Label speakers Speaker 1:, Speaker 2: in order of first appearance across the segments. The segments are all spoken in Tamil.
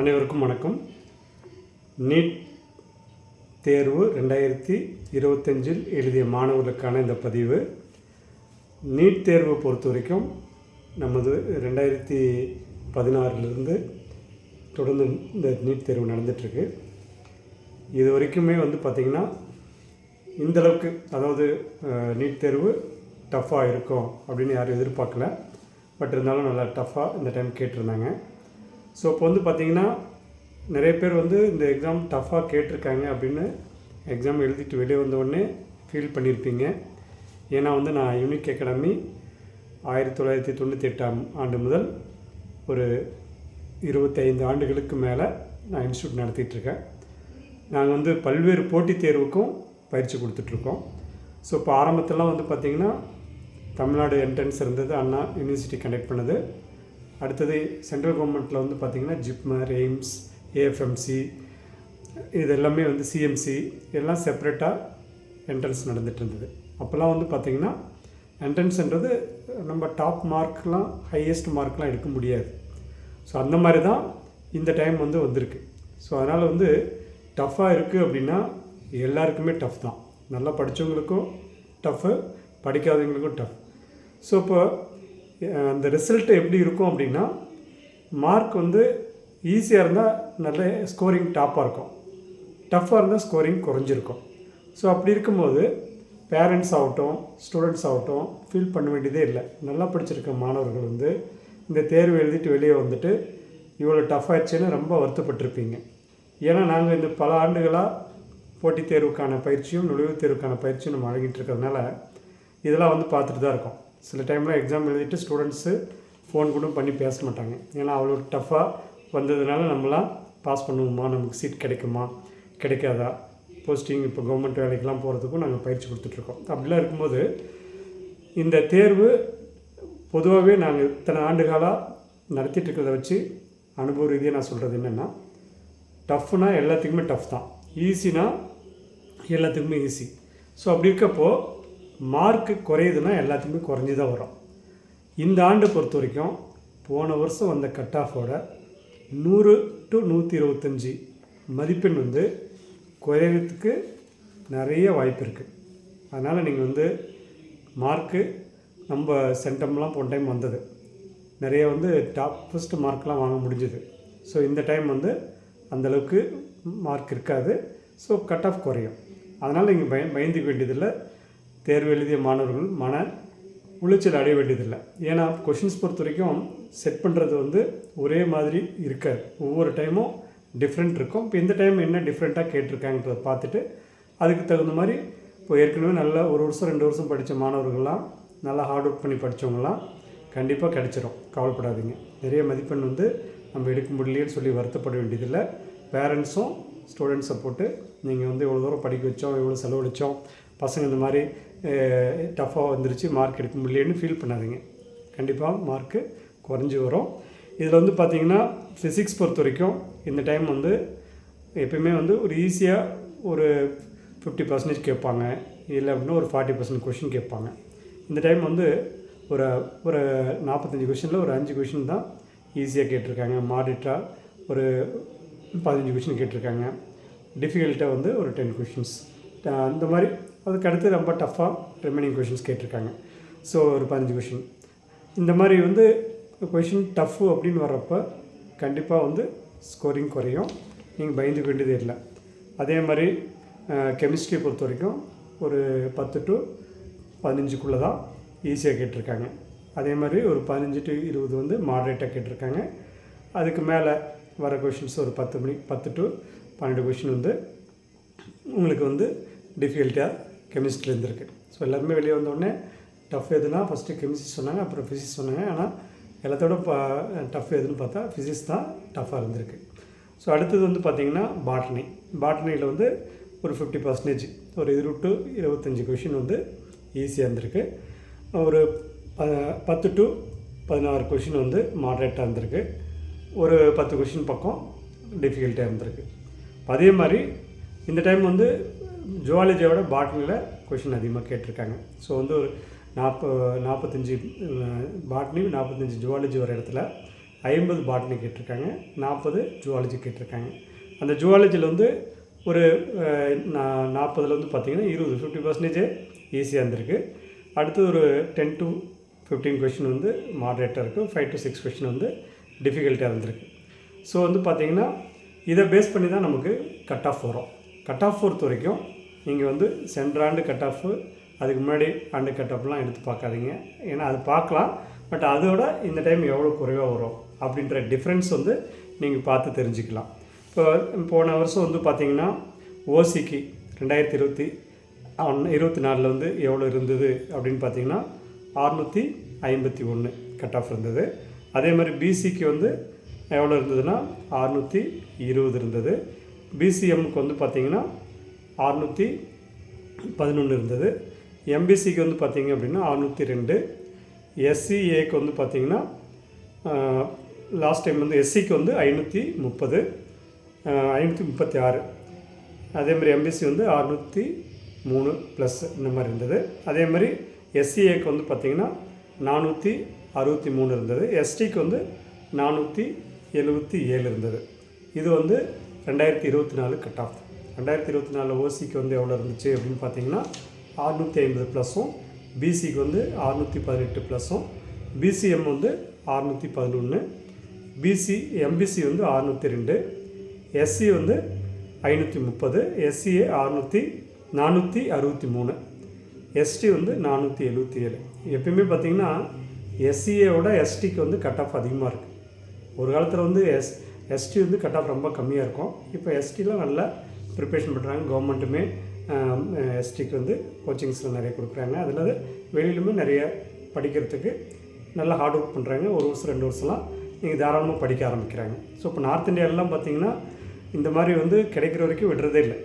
Speaker 1: அனைவருக்கும் வணக்கம். நீட் தேர்வு ரெண்டாயிரத்தி இருபத்தஞ்சில் எழுதிய மாணவர்களுக்கான இந்த பதிவு. நீட் தேர்வை பொறுத்த வரைக்கும் நமது ரெண்டாயிரத்தி பதினாறிலிருந்து தொடர்ந்து இந்த நீட் தேர்வு நடந்துகிட்ருக்கு இது வரைக்குமே வந்து பார்த்திங்கன்னா இந்த அளவுக்கு அதாவது நீட் தேர்வு டஃப்பாக இருக்கும் அப்படின்னு யாரும் எதிர்பார்க்கல. பட் இருந்தாலும் நல்லா டஃப்பாக இந்த டைம் கேட்டிருந்தாங்க. ஸோ இப்போ வந்து பார்த்திங்கன்னா நிறைய பேர் வந்து இந்த எக்ஸாம் டஃப்பாக கேட்டிருக்காங்க அப்படின்னு எக்ஸாம் எழுதிட்டு வெளியே வந்த உடனே ஃபீல் பண்ணியிருப்பீங்க ஏன்னா வந்து நான் யூனிக் அகாடமி ஆயிரத்தி தொள்ளாயிரத்தி தொண்ணூற்றி எட்டாம் ஆண்டு முதல் ஒரு இருபத்தைந்து ஆண்டுகளுக்கு மேலே நான் இன்ஸ்டியூட் நடத்திட்டுருக்கேன் நாங்கள் வந்து பல்வேறு போட்டித் தேர்வுக்கும் பயிற்சி கொடுத்துட்ருக்கோம் ஸோ இப்போ ஆரம்பத்திலாம் வந்து பார்த்திங்கன்னா தமிழ்நாடு என்ட்ரன்ஸ் இருந்தது. அண்ணா யூனிவர்சிட்டி கண்டக்ட் பண்ணது. அடுத்தது சென்ட்ரல் கவர்மெண்ட்டில் வந்து பார்த்திங்கன்னா ஜிப்மர் எய்ம்ஸ் ஏஎஃப்எம்சி இது எல்லாமே வந்து சிஎம்சி எல்லாம் செப்பரேட்டாக என்ட்ரன்ஸ் நடந்துட்டு இருந்தது அப்போல்லாம் வந்து பார்த்திங்கன்னா என்ட்ரன்ஸ்ன்றது நம்ம டாப் மார்க்லாம் ஹையஸ்ட் மார்க்லாம் எடுக்க முடியாது. ஸோ அந்த மாதிரி தான் இந்த டைம் வந்து வந்திருக்கு. ஸோ அதனால் வந்து டஃப்பாக இருக்குது அப்படின்னா எல்லாருக்குமே டஃப் தான். நல்லா படித்தவங்களுக்கும் டஃப்பு படிக்காதவங்களுக்கும் டஃப் ஸோ இப்போ அந்த ரிசல்ட்டு எப்படி இருக்கும் அப்படின்னா மார்க் வந்து ஈஸியாக இருந்தால் நல்ல ஸ்கோரிங் டாப்பாக இருக்கும். டஃப்பாக இருந்தால் ஸ்கோரிங் குறைஞ்சிருக்கும். ஸோ அப்படி இருக்கும்போது பேரண்ட்ஸ் ஆகட்டும் ஸ்டூடெண்ட்ஸ் ஆகட்டும் ஃபீல் பண்ண வேண்டியதே இல்லை. நல்லா படிச்சிருக்க மாணவர்கள் வந்து இந்த தேர்வு எழுதிட்டு வெளியே வந்துட்டு இவ்வளோ டஃப் ஆயிடுச்சுன்னு ரொம்ப வருத்தப்பட்டிருப்பீங்க. ஏன்னா நாங்கள் இந்த பல ஆண்டுகளாக போட்டித் தேர்வுக்கான பயிற்சியும் நுழைவுத் தேர்வுக்கான பயிற்சியும் நம்ம வழங்கிட்டு இருக்கிறதுனால இதெல்லாம் வந்து பார்த்துட்டு தான் இருக்கோம். சில டைமில் எக்ஸாம் எழுதிட்டு ஸ்டூடெண்ட்ஸு ஃபோன் கூட பண்ணி பேச மாட்டாங்க. ஏன்னா அவ்வளோ டஃப்பாக வந்ததுனால நம்மளாம் பாஸ் பண்ணுவோமா? நமக்கு சீட் கிடைக்குமா? கிடைக்காதா? போஸ்டிங் இப்போ கவர்மெண்ட் வேலைக்கெலாம் போகிறதுக்கும் நாங்கள் பயிற்சி கொடுத்துட்ருக்கோம் அப்படிலாம் இருக்கும்போது இந்த தேர்வு பொதுவாகவே நாங்கள் இத்தனை ஆண்டுகாலாக நடத்திட்டு இருக்கிறத வச்சு அனுபவ ரீதியாக நான் சொல்கிறது என்னென்னா டஃப்னா எல்லாத்துக்குமே டஃப் தான். ஈஸினா எல்லாத்துக்குமே ஈஸி ஸோ அப்படி இருக்கப்போ மார்க்கு குறையுதுன்னா எல்லாத்தையுமே குறைஞ்சி தான் வரும். இந்த ஆண்டு பொறுத்த வரைக்கும் போன வருஷம் வந்த கட் ஆஃபோட நூறு டு நூற்றி இருபத்தஞ்சி மதிப்பெண் வந்து குறையிறதுக்கு நிறைய வாய்ப்பு இருக்குது அதனால் நீங்கள் வந்து மார்க்கு நம்ம சென்டம்லாம் போன டைம் வந்தது. நிறைய வந்து டாப் ஃபஸ்ட்டு மார்க்லாம் வாங்க முடிஞ்சுது. ஸோ இந்த டைம் வந்து அந்தளவுக்கு மார்க் இருக்காது. ஸோ கட் ஆஃப் குறையும். அதனால் நீங்கள் பய பயந்துக்க வேண்டியதில்லை. தேர்வு எழுதிய மாணவர்கள் மன உளைச்சல் அடைய வேண்டியதில்லை. ஏன்னா கொஷின்ஸ் பொறுத்த வரைக்கும் செட் பண்ணுறது வந்து ஒரே மாதிரி இருக்காது. ஒவ்வொரு டைமும் டிஃப்ரெண்ட் இருக்கும். இப்போ இந்த டைம் என்ன டிஃப்ரெண்ட்டாக கேட்டிருக்காங்கன்றத பார்த்துட்டு அதுக்கு தகுந்த மாதிரி இப்போ ஏற்கனவே நல்லா ஒரு வருஷம் ரெண்டு வருஷம் படித்த மாணவர்கள்லாம் நல்லா ஹார்ட் ஒர்க் பண்ணி படித்தவங்களாம் கண்டிப்பாக கிடச்சிரும். கவலைப்படாதீங்க. நிறைய மதிப்பெண் வந்து நம்ம எடுக்க முடியலையேன்னு சொல்லி வருத்தப்பட வேண்டியதில்லை. பேரண்ட்ஸும் ஸ்டூடெண்ட்ஸை போட்டு நீங்கள் வந்து இவ்வளோ தூரம் படிக்க வச்சோம் இவ்வளோ செலவழித்தோம் பசங்க இந்த மாதிரி டஃப்பாக வந்துருச்சு மார்க் எடுக்க முடியலன்னு ஃபீல் பண்ணாதீங்க. கண்டிப்பாக மார்க்கு குறைஞ்சி வரும். இதில் வந்து பார்த்தீங்கன்னா ஃபிசிக்ஸ் பொறுத்த வரைக்கும் இந்த டைம் வந்து எப்பயுமே வந்து ஒரு ஈஸியாக ஒரு ஃபிஃப்டி பர்சன்டேஜ் கேட்பாங்க. இல்லை அப்படின்னா ஒரு ஃபார்ட்டி பர்சன்ட் கொஷின் கேட்பாங்க. இந்த டைம் வந்து ஒரு ஒரு நாற்பத்தஞ்சு கொஷினில் ஒரு அஞ்சு கொஷின் தான் ஈஸியாக கேட்டிருக்காங்க. மாடிட்டாக ஒரு பதினஞ்சு கொஷின் கேட்டிருக்காங்க. டிஃபிகல்ட்டாக வந்து ஒரு டென் கொஷின்ஸ் அந்த மாதிரி அதுக்கு அடுத்து ரொம்ப டஃப்பாக ரிமைனிங் கொஷின்ஸ் கேட்டிருக்காங்க. ஸோ ஒரு பதினஞ்சு கொஷின் இந்த மாதிரி வந்து கொஷின் டஃப்பு அப்படின்னு வர்றப்ப கண்டிப்பாக வந்து ஸ்கோரிங் குறையும். நீங்கள் பயந்துக்க வேண்டியதே இல்லை. அதே மாதிரி கெமிஸ்ட்ரி பொறுத்த வரைக்கும் ஒரு பத்து டு பதினஞ்சுக்குள்ளே தான் ஈஸியாக கேட்டிருக்காங்க. அதே மாதிரி ஒரு பதினஞ்சு டு இருபது வந்து மாடரேட்டாக கேட்டிருக்காங்க. அதுக்கு மேலே வர கொஷின்ஸ் ஒரு பத்து மணி பத்து டு பன்னெண்டு கொஷின் வந்து உங்களுக்கு வந்து டிஃபிகல்ட்டாக கெமிஸ்ட்ரி இருந்திருக்கு. ஸோ எல்லாருமே வெளியே வந்தோடனே டஃப் எதுனா? ஃபஸ்ட்டு கெமிஸ்ட்ரி சொன்னாங்க அப்புறம் ஃபிசிக்ஸ் சொன்னாங்க. ஆனால் எல்லாத்தோட ப டஃப் எதுன்னு பார்த்தா ஃபிசிக்ஸ் தான் டஃப்பாக இருந்திருக்கு. ஸோ அடுத்தது வந்து பார்த்திங்கன்னா பாட்னி பாட்னியில் வந்து ஒரு ஃபிஃப்டி பர்சன்டேஜ் ஒரு இருபது டு இருபத்தஞ்சி கொஷின் வந்து ஈஸியாக இருந்திருக்கு. ஒரு ப பத்து டு பதினாறு கொஷின் வந்து மாட்ரேட்டாக இருந்திருக்கு. ஒரு பத்து கொஷின் பக்கம் டிஃபிகல்ட்டாக இருந்திருக்கு. அதே மாதிரி இந்த டைம் வந்து ஜுவாலஜியோட பாட்னியில் கொஷின் அதிகமாக கேட்டிருக்காங்க. ஸோ வந்து ஒரு நாற்பது நாற்பத்தஞ்சு பாட்னி நாற்பத்தஞ்சு ஜுவாலஜி வர இடத்துல ஐம்பது பாட்னி கேட்டிருக்காங்க. நாற்பது ஜுவாலஜி கேட்டிருக்காங்க. அந்த ஜுவாலஜியில் வந்து ஒரு நாற்பதில் வந்து பார்த்தீங்கன்னா இருபது ஃபிஃப்டி பர்சன்டேஜ் ஈஸியாக இருந்திருக்கு. அடுத்து ஒரு டென் டு ஃபிஃப்டீன் கொஷின் வந்து மாடரேட்டாக இருக்குது ஃபைவ் டு சிக்ஸ் கொஷின் வந்து டிஃபிகல்ட்டாக இருந்திருக்கு. ஸோ வந்து பார்த்தீங்கன்னா இதை பேஸ் பண்ணி தான் நமக்கு கட் ஆஃப் வரும். கட் ஆஃப் பொறுத்த வரைக்கும் நீங்கள் வந்து சென்ற ஆண்டு கட் ஆஃப் அதுக்கு முன்னாடி ஆண்டு கட் ஆஃப்லாம் எடுத்து பார்க்காதீங்க. ஏன்னா அது பார்க்கலாம் பட் அதோட இந்த டைம் எவ்வளோ குறைவாக வரும் அப்படின்ற டிஃப்ரென்ஸ் வந்து நீங்கள் பார்த்து தெரிஞ்சுக்கலாம். இப்போ போன வருஷம் வந்து பார்த்தீங்கன்னா ஓசிக்கு ரெண்டாயிரத்தி இருபத்தி இருபத்தி நாலில் வந்து எவ்வளோ இருந்தது அப்படின்னு பார்த்தீங்கன்னா அறுநூற்றி ஐம்பத்தி ஒன்று கட் ஆஃப் இருந்தது. அதே மாதிரி பிசிக்கு வந்து எவ்வளோ இருந்ததுன்னா அறுநூற்றி இருபது இருந்தது. பிசிஎம்க்கு வந்து பார்த்தீங்கன்னா அறநூற்றி பதினொன்று இருந்தது. எம்பிசிக்கு வந்து பார்த்திங்க அப்படின்னா அறநூற்றி ரெண்டு. எஸ்சிஏக்கு வந்து பார்த்தீங்கன்னா லாஸ்ட் டைம் வந்து எஸ்சிக்கு வந்து ஐநூற்றி முப்பது ஐநூற்றி முப்பத்தி ஆறு. அதே மாதிரி எம்பிசி வந்து அறுநூற்றி மூணு ப்ளஸ் இந்த மாதிரி இருந்தது. அதே மாதிரி எஸ்சிஏக்கு வந்து பார்த்திங்கன்னா நானூற்றி அறுபத்தி மூணு இருந்தது. எஸ்டிக்கு வந்து நானூற்றி எழுபத்தி ஏழு இருந்தது. இது வந்து ரெண்டாயிரத்தி இருபத்தி நாலு கட் ஆஃப் ரெண்டாயிரத்தி இருபத்தி நாலு ஓசிக்கு வந்து எவ்வளோ இருந்துச்சு அப்படின்னு பார்த்தீங்கன்னா அறுநூற்றி ஐம்பது ப்ளஸும் பிசிக்கு வந்து அறுநூற்றி பதினெட்டு ப்ளஸும் பிசிஎம் வந்து அறுநூற்றி பதினொன்று பிசி எம்பிசி வந்து அறுநூற்றி ரெண்டு எஸ்சி வந்து ஐநூற்றி முப்பது எஸ்சிஏ அறுநூற்றி நானூற்றி அறுபத்தி மூணு எஸ்டி வந்து நானூற்றி எழுபத்தி ஏழு. எப்பயுமே பார்த்தீங்கன்னா எஸ்சிஏவோட எஸ்டிக்கு வந்து கட் ஆஃப் அதிகமாக இருக்குது ஒரு காலத்தில் வந்து எஸ் எஸ்டி வந்து கட் ஆஃப் ரொம்ப கம்மியாக இருக்கும். இப்போ எஸ்டிலாம் நல்லா ப்ரிப்பரேஷன் பண்ணுறாங்க கவர்மெண்ட்டுமே எஸ்டிக்கு வந்து கோச்சிங்ஸில் நிறைய கொடுக்குறாங்க. அதில் வெளியிலுமே நிறைய படிக்கிறதுக்கு நல்லா ஹார்ட் ஒர்க் பண்ணுறாங்க ஒரு வருஷம் ரெண்டு வருஷம்லாம் நீங்கள் தாராளமாக படிக்க ஆரம்பிக்கிறாங்க. ஸோ இப்போ நார்த் இந்தியாவிலலாம் பார்த்தீங்கன்னா இந்த மாதிரி வந்து கிடைக்கிற வரைக்கும் விடுறதே இல்லை.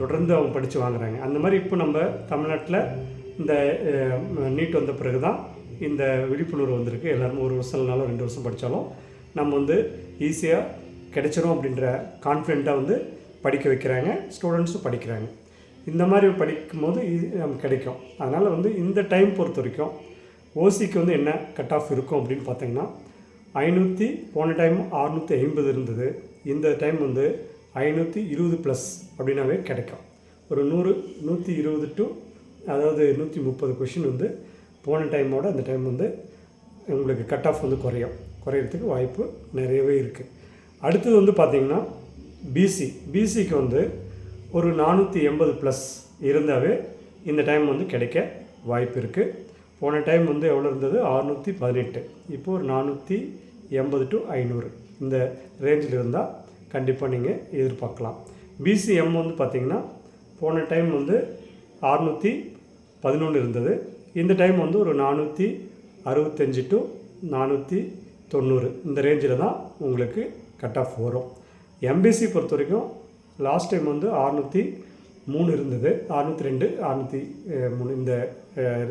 Speaker 1: தொடர்ந்து அவங்க படித்து வாங்குறாங்க. அந்த மாதிரி இப்போ நம்ம தமிழ்நாட்டில் இந்த நீட் வந்த பிறகு தான் இந்த விழிப்புணர்வு வந்திருக்கு. எல்லாருமே ஒரு வருஷம் இல்லைனாலும் ரெண்டு வருஷம் படித்தாலும் நம்ம வந்து ஈஸியாக கிடைச்சிரும் அப்படின்ற கான்ஃபிடெண்ட்டாக வந்து படிக்க வைக்கிறாங்க ஸ்டூடெண்ட்ஸும் படிக்கிறாங்க. இந்த மாதிரி படிக்கும்போது இது நமக்கு கிடைக்கும். அதனால் வந்து இந்த டைம் பொறுத்த வரைக்கும் ஓசிக்கு வந்து என்ன கட் ஆஃப் இருக்கும் அப்படின்னு பார்த்தீங்கன்னா ஐநூற்றி போன டைம் அறுநூற்றி ஐம்பது இருந்தது. இந்த டைம் வந்து ஐநூற்றி இருபது ப்ளஸ் அப்படின்னாவே கிடைக்கும். ஒரு நூறு நூற்றி இருபது டு அதாவது நூற்றி முப்பது கொஷின் வந்து போன டைமோட அந்த டைம் வந்து உங்களுக்கு கட் ஆஃப் வந்து குறையும். குறையிறதுக்கு வாய்ப்பு நிறையவே இருக்குது அடுத்தது வந்து பார்த்திங்கன்னா பிசி பிசிக்கு வந்து ஒரு நானூற்றி எண்பது ப்ளஸ் இருந்தாவே இந்த டைம் வந்து கிடைக்க வாய்ப்பு இருக்குது போன டைம் வந்து எவ்வளோ இருந்தது? அறுநூற்றி பதினெட்டு. இப்போது ஒரு நானூற்றி எண்பது டு ஐநூறு. இந்த ரேஞ்சில் இருந்தால் கண்டிப்பாக நீங்கள் எதிர்பார்க்கலாம். பிசிஎம் வந்து பார்த்திங்கன்னா போன டைம் வந்து அறுநூற்றி பதினொன்று இருந்தது. இந்த டைம் வந்து ஒரு நானூற்றி அறுபத்தஞ்சி டு நானூற்றி தொண்ணூறு. இந்த ரேஞ்சில் தான் உங்களுக்கு கட் ஆஃப் வரும். எம்பிசி பொறுத்த வரைக்கும் லாஸ்ட் டைம் வந்து அறுநூற்றி மூணு இருந்தது. அறுநூற்றி ரெண்டு அறுநூற்றி மூணு இந்த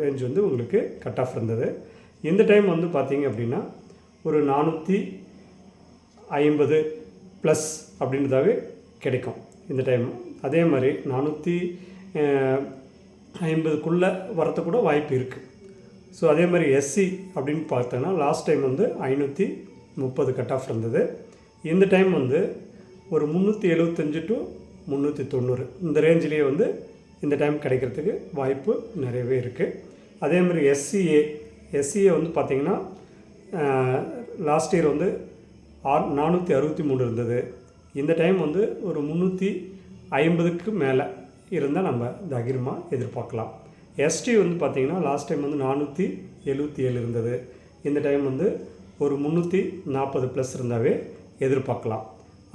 Speaker 1: ரேஞ்ச் வந்து உங்களுக்கு கட் ஆஃப் இருந்தது. இந்த டைம் வந்து பார்த்தீங்க அப்படின்னா ஒரு நானூற்றி ஐம்பது ப்ளஸ் அப்படின்றதாவே கிடைக்கும் இந்த டைம் அதே மாதிரி நானூற்றி ஐம்பதுக்குள்ளே வரத்து கூட வாய்ப்பு இருக்குது ஸோ அதே மாதிரி எஸ்சி அப்படின்னு பார்த்தோன்னா லாஸ்ட் டைம் வந்து ஐநூற்றி முப்பது கட் ஆஃப் இருந்தது. இந்த டைம் வந்து ஒரு முந்நூற்றி எழுபத்தஞ்சு டு முந்நூற்றி தொண்ணூறு. இந்த ரேஞ்சிலேயே வந்து இந்த டைம் கிடைக்கிறதுக்கு வாய்ப்பு நிறையவே இருக்குது அதே மாதிரி எஸ்சிஏ எஸ்சிஏ வந்து பார்த்திங்கன்னா லாஸ்ட் இயர் வந்து ஆர் நானூற்றி அறுபத்தி மூணு இருந்தது. இந்த டைம் வந்து ஒரு முந்நூற்றி ஐம்பதுக்கு மேலே இருந்தால் நம்ம தகிரமாக எதிர்பார்க்கலாம். எஸ்டி வந்து பார்த்திங்கன்னா லாஸ்ட் டைம் வந்து நானூற்றி எழுபத்தி ஏழு இருந்தது. இந்த டைம் வந்து ஒரு முந்நூற்றி நாற்பது ப்ளஸ் இருந்தாவே எதிர்பார்க்கலாம்.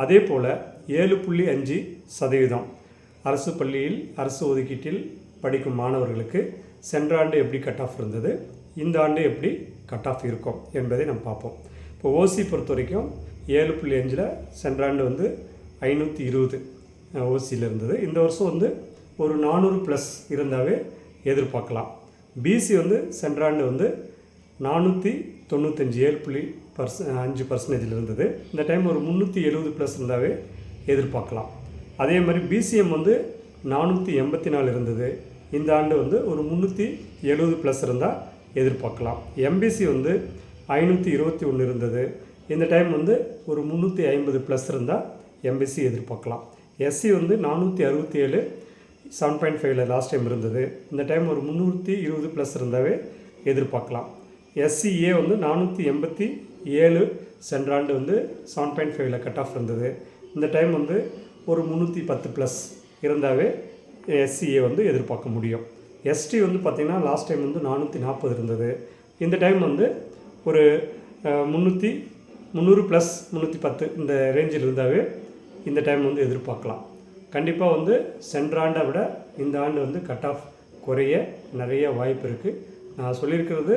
Speaker 1: அதே போல் ஏழு புள்ளி அஞ்சு சதவீதம் அரசு பள்ளியில் அரசு ஒதுக்கீட்டில் படிக்கும் மாணவர்களுக்கு சென்ற ஆண்டு எப்படி கட் ஆஃப் இருந்தது? இந்த ஆண்டு எப்படி கட் ஆஃப் இருக்கும் என்பதை நம்ம பார்ப்போம். இப்போ ஓசி பொறுத்த வரைக்கும் ஏழு புள்ளி அஞ்சில் சென்ற ஆண்டு வந்து ஐநூற்றி இருபது ஓசியில் இருந்தது. இந்த வருஷம் வந்து ஒரு நானூறு ப்ளஸ் இருந்தாவே எதிர்பார்க்கலாம். பிசி வந்து சென்ற ஆண்டு வந்து நானூற்றி தொண்ணூத்தஞ்சு ஏழு புள்ளி பர்ச அஞ்சு பர்சன்டேஜில் இருந்தது இந்த டைம் ஒரு முந்நூற்றி எழுபது ப்ளஸ் இருந்தாவே எதிர்பார்க்கலாம். அதே மாதிரி பிசிஎம் வந்து நானூற்றி எண்பத்தி நாலு இருந்தது. இந்த ஆண்டு வந்து ஒரு முந்நூற்றி எழுபது ப்ளஸ் இருந்தால் எதிர்பார்க்கலாம். எம்பிசி வந்து ஐநூற்றி இருபத்தி ஒன்று இருந்தது. இந்த டைம் வந்து ஒரு முந்நூற்றி ஐம்பது ப்ளஸ் இருந்தால் எம்பிசி எதிர்பார்க்கலாம். எஸ்சி வந்து நானூற்றி அறுபத்தி ஏழு செவன் பாயிண்ட் ஃபைவ்ல லாஸ்ட் டைம் இருந்தது. இந்த டைம் ஒரு முந்நூற்றி இருபது ப்ளஸ் இருந்தாவே எதிர்பார்க்கலாம். எஸ்சிஏ வந்து நானூற்றி எண்பத்தி ஏழு சென்ற ஆண்டு வந்து செவன் பாயிண்ட் ஃபைவ்ல கட் ஆஃப் இருந்தது. இந்த டைம் வந்து ஒரு முந்நூற்றி பத்து ப்ளஸ் இருந்தாவே எஸ்சிஏ வந்து எதிர்பார்க்க முடியும். எஸ்டி வந்து பார்த்திங்கன்னா லாஸ்ட் டைம் வந்து நானூற்றி நாற்பது இருந்தது. இந்த டைம் வந்து ஒரு முந்நூற்றி முந்நூறு ப்ளஸ் முந்நூற்றி பத்து இந்த ரேஞ்சில் இருந்தாவே இந்த டைம் வந்து எதிர்பார்க்கலாம். கண்டிப்பாக வந்து சென்ற ஆண்டை விட இந்த ஆண்டு வந்து கட் ஆஃப் குறைய நிறைய வாய்ப்பு இருக்குது நான் சொல்லியிருக்கிறது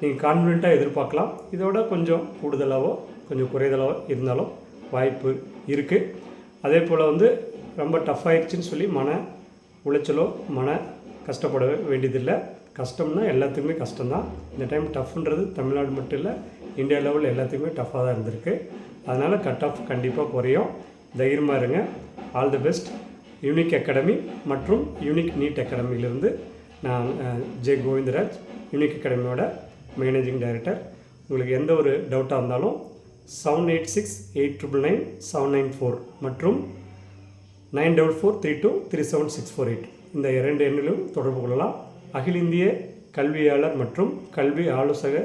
Speaker 1: நீங்கள் கான்ஃபிடெண்ட்டாக எதிர்பார்க்கலாம். இதோட கொஞ்சம் கூடுதலாகவோ கொஞ்சம் குறைதலாகவோ இருந்தாலும் வாய்ப்பு இருக்குது அதே போல் வந்து ரொம்ப டஃப் ஆயிடுச்சுன்னு சொல்லி மன உளைச்சலோ மன கஷ்டப்பட வேண்டியதில்லை. கஷ்டம்னா எல்லாத்துக்குமே கஷ்டம்தான். இந்த டைம் டஃப்ன்றது தமிழ்நாடு மட்டும் இல்லை இந்தியா லெவலில் எல்லாத்துக்குமே டஃப்பாக தான் இருந்திருக்கு. அதனால் கட் ஆஃப் கண்டிப்பாக குறையும். தைரியமாக இருங்க. All the best unique academy மற்றும் யூனிக் நீட் அகாடமியிலிருந்து நான் ஜே கோவிந்தராஜ் யூனிக் அகாடமியோட மேனேஜிங் டைரக்டர் உங்களுக்கு எந்த ஒரு டவுட்டாக இருந்தாலும் seven eight six eight triple nine seven nine four மற்றும் nine double four three two three seven six four eight இந்த இரண்டு எண்ணிலும் தொடர்பு கொள்ளலாம். அகில இந்திய கல்வியாளர் மற்றும் கல்வி ஆலோசக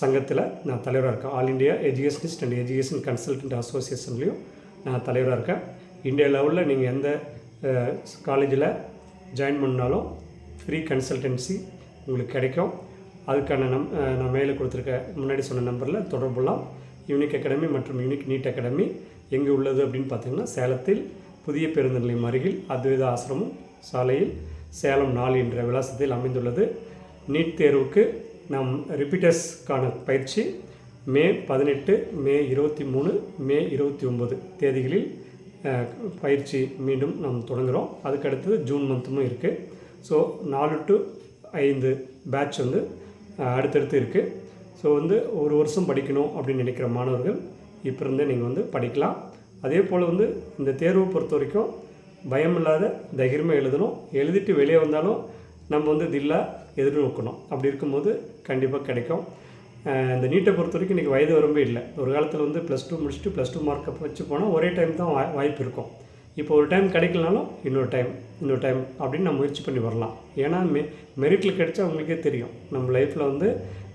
Speaker 1: சங்கத்தில் நான் தலைவராக இருக்கேன். All India educationist and education consultant அசோசியேஷன்லேயும் நான் தலைவராக இருக்கேன். இந்தியா லெவலில் நீங்கள் எந்த காலேஜில் ஜாயின் பண்ணாலும் ஃப்ரீ கன்சல்டன்சி உங்களுக்கு கிடைக்கும். அதுக்கான நம் நான் மேலே கொடுத்துருக்க முன்னாடி சொன்ன நம்பரில் தொடர்புலாம் யூனிக் அகாடமி மற்றும் யூனிக் நீட் அகாடமி எங்கே உள்ளது அப்படின்னு பார்த்தீங்கன்னா சேலத்தில் புதிய பேருந்து நிலையம் அருகில் அத்வைத ஆசிரமம் சாலையில் சேலம் நாலு என்ற விலாசத்தில் அமைந்துள்ளது. நீட் தேர்வுக்கு நாம் ரிப்பீட்டர்ஸ்க்கான பயிற்சி மே பதினெட்டு மே இருபத்தி மூணு மே இருபத்தி ஒம்பது தேதிகளில் பயிற்சி மீண்டும் நாம் தொடங்குகிறோம் அதுக்கடுத்தது ஜூன் மந்த்தும் இருக்குது ஸோ நாலு டு ஐந்து பேட்ச் வந்து அடுத்தடுத்து இருக்குது ஸோ வந்து ஒரு வருஷம் படிக்கணும் அப்படின்னு நினைக்கிற மாணவர்கள் இப்போ இருந்தே நீங்கள் வந்து படிக்கலாம். அதே போல் வந்து இந்த தேர்வை பொறுத்த வரைக்கும் பயம் இல்லாத தைரியமாக எழுதணும். எழுதிட்டு வெளியே வந்தாலும் நம்ம வந்து தில்லா எதிர்நோக்கணும். அப்படி இருக்கும்போது கண்டிப்பாக கிடைக்கும். இந்த நீட்டை பொறுத்த வரைக்கும் இன்றைக்கி வயது வரம்பே இல்லை. ஒரு காலத்தில் வந்து ப்ளஸ் டூ முடிச்சுட்டு ப்ளஸ் டூ மார்க்கை வச்சு போனால் ஒரே டைம் தான் வாய் வாய்ப்பு இருக்கும். இப்போ ஒரு டைம் கிடைக்கலனாலும் இன்னொரு டைம் இன்னொரு டைம் அப்படின்னு நம்ம முயற்சி பண்ணி வரலாம். ஏன்னா மெ மெரிட்டில் கிடைச்சா அவங்களுக்கே தெரியும். நம்ம லைஃப்பில் வந்து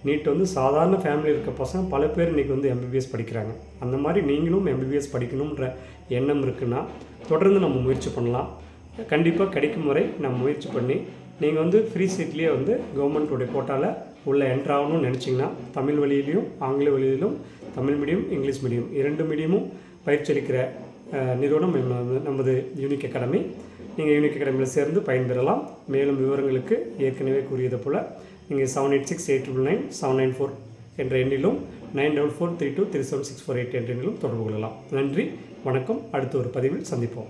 Speaker 1: நீட் வந்து சாதாரண ஃபேமிலி இருக்க பசங்க பல பேர் இன்றைக்கி வந்து எம்பிபிஎஸ் படிக்கிறாங்க. அந்த மாதிரி நீங்களும் எம்பிபிஎஸ் படிக்கணுன்ற எண்ணம் இருக்குன்னா தொடர்ந்து நம்ம முயற்சி பண்ணலாம். கண்டிப்பாக கிடைக்கும் முறை நம்ம முயற்சி பண்ணி நீங்கள் வந்து ஃப்ரீ சீட்லேயே வந்து கவர்மெண்ட்டோடைய கோட்டாவில் உள்ளே என்ட்ரு ஆகணும்னு நினச்சிங்கன்னா தமிழ் வழியிலையும் ஆங்கில வழியிலும் தமிழ் மீடியம் இங்கிலீஷ் மீடியம் இரண்டு மீடியமும் பயிற்சியளிக்கிற நிறுவனம் நமது யூனிக் அகாடமி நீங்கள் யூனிக் அகாடமியில் சேர்ந்து பயன்பெறலாம். மேலும் விவரங்களுக்கு ஏற்கனவே கூறியது போல் நீங்கள் seven eight six eight double nine seven nine four என்ற எண்ணிலும் nine double four three two three seven six four eight என்ற எண்ணிலும் தொடர்பு கொள்ளலாம். நன்றி வணக்கம். அடுத்த ஒரு பதிவில் சந்திப்போம்.